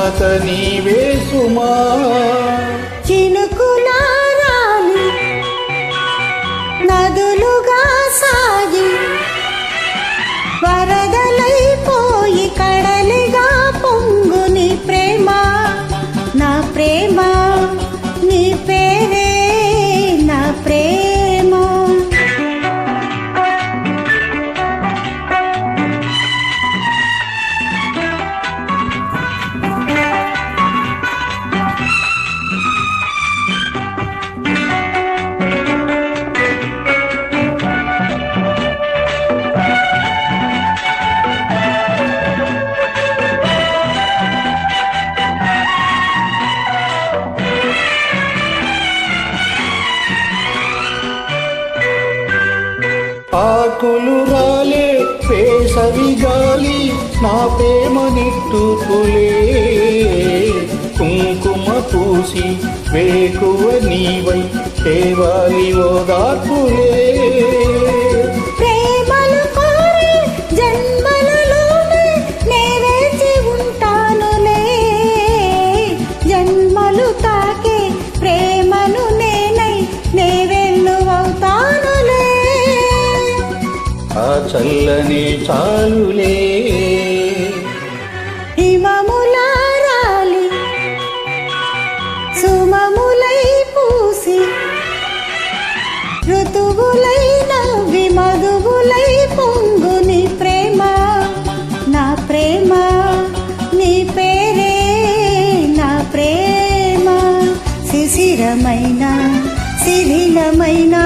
మమత నీవే సుమా. ఆకులు రాలే వేసవి గాలి నా ప్రేమ నిట్టుకులే. కుంకుమ పూసి వేకువ నీవై తేవాలి ఓదార్పులే ప్రేమలు ఉంటానులే. జన్మలు చల్లని చాలులే. హిమములారాలి సుమములై పూసి ఋతువులై నవ్వి మధువులై పొంగు ప్రేమ నా ప్రేమ నీ పేరే నా ప్రేమ. శిశిరమైన శిథిలమైన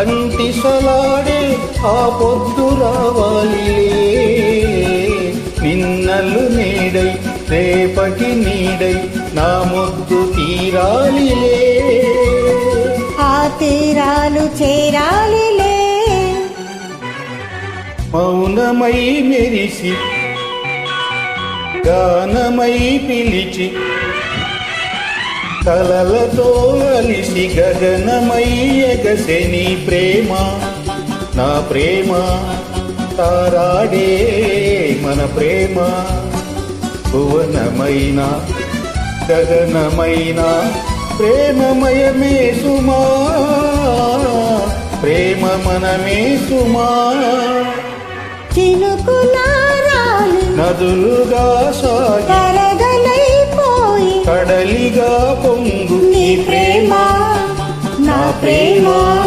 అంటిసలాడే ఆ పొద్దు రావాలిలే నిన్నలు నీడై రేపటి నీడై నా ముద్దు తీరాలిలే ఆ తీరాలు చేరాలిలే. మౌనమై మెరిసి గానమై పిలిచి కలలతో అలిసి గగనమై ఎగసె నీ ప్రేమ నా ప్రేమ తారాడే మన ప్రేమ. భువనమైన గగనమైన ప్రేమమయమే సుమా ప్రేమ మనమే సుమా. చినుకులారాలి నదులుగా సాగి కరగలైపోయి కడలిగా